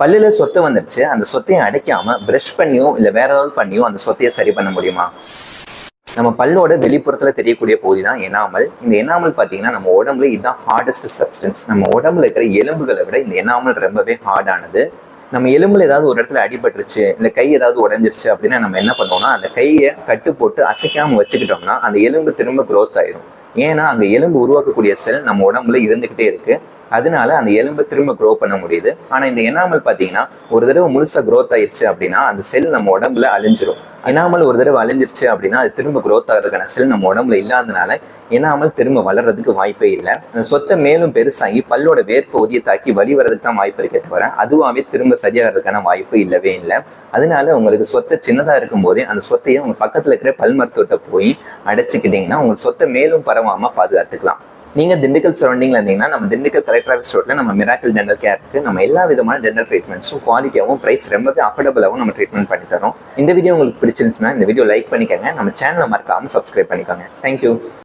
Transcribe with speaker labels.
Speaker 1: பல்லில் சொத்தை வந்துருச்சு. அந்த சொத்தையை அடைக்காமல் ப்ரஷ் பண்ணியோ இல்லை வேற ஏதாவது பண்ணியோ அந்த சொத்தையை சரி பண்ண முடியுமா? நம்ம பல்லோட வெளிப்புறத்தில் தெரியக்கூடிய பகுதி தான் எனாமல் இந்த எனாமல் பார்த்தீங்கன்னா நம்ம உடம்புல இதுதான் ஹார்டஸ்ட் சப்ஸ்டன்ஸ் நம்ம உடம்புல இருக்கிற எலும்புகளை விட இந்த எனாமல் ரொம்பவே ஹார்டானது நம்ம எலும்புல ஏதாவது ஒரு இடத்துல அடிபட்டுருச்சு இல்லை கை ஏதாவது உடஞ்சிருச்சு அப்படின்னா நம்ம என்ன பண்ணுவோம்னா அந்த கையை கட்டு போட்டு அசைக்காமல் வச்சுக்கிட்டோம்னா அந்த எலும்பு திரும்ப க்ரோத் ஆயிரும். ஏன்னா அந்த எலும்பு உருவாக்கக்கூடிய செல் நம்ம உடம்புல இருந்துகிட்டே இருக்கு. அதனால அந்த எலும்பை திரும்ப க்ரோ பண்ண முடியுது. ஆனா இந்த எனாமல் பாத்தீங்கன்னா ஒரு தடவை முழுசா க்ரோத் ஆயிருச்சு அப்படின்னா அந்த செல் நம்ம உடம்புல அழிஞ்சிரும். எனாமல் ஒரு தடவை அழிஞ்சிருச்சு அப்படின்னா அது திரும்ப க்ரோத் ஆகிறதுக்கான செல் நம்ம உடம்புல இல்லாதனால எனாமல் திரும்ப வளர்றதுக்கு வாய்ப்பே இல்லை. அந்த சொத்தை மேலும் பெருசாகி பல்லோட வேர்ப்பகுதியை தாக்கி வழி வர்றதுக்கு தான் வாய்ப்பு இருக்கே தவிர அதுவாகவே திரும்ப சரியாகிறதுக்கான வாய்ப்பு இல்லவே இல்லை. அதனால உங்களுக்கு சொத்தை சின்னதாக இருக்கும் போதே அந்த சொத்தையை உங்கள் பக்கத்தில் இருக்கிற பல் மருத்துவத்தை போய் அடைச்சிக்கிட்டிங்கன்னா உங்கள் சொத்தை மேலும் பரவாமல் பாதுகாத்துக்கலாம். நீங்க திண்டுக்கல் சரௌண்டிங்ல இருந்தீங்கன்னா நம்ம திண்டுக்கல் கலெக்டர் ஆஃபீஸ் ரோட்டில் நம்ம மிராக்கல் டென்டல் கேர் இருக்கு நம்ம எல்லா விதமான டென்டல் ட்ரீட்மெண்ட்ஸும் குவாலிட்டியாகவும் பிரைஸ் ரொம்பவே அஃபோர்டபுளாகவும் நம்ம ட்ரீட்மெண்ட் பண்ணி தரோம் இந்த வீடியோ உங்களுக்கு பிடிச்சிருந்துச்சுன்னா இந்த வீடியோ லைக் பண்ணிக்கோங்க. நம்ம சேனலை மறக்காம சப்ஸ்கிரைப் பண்ணிக்கோங்க. தேங்க்யூ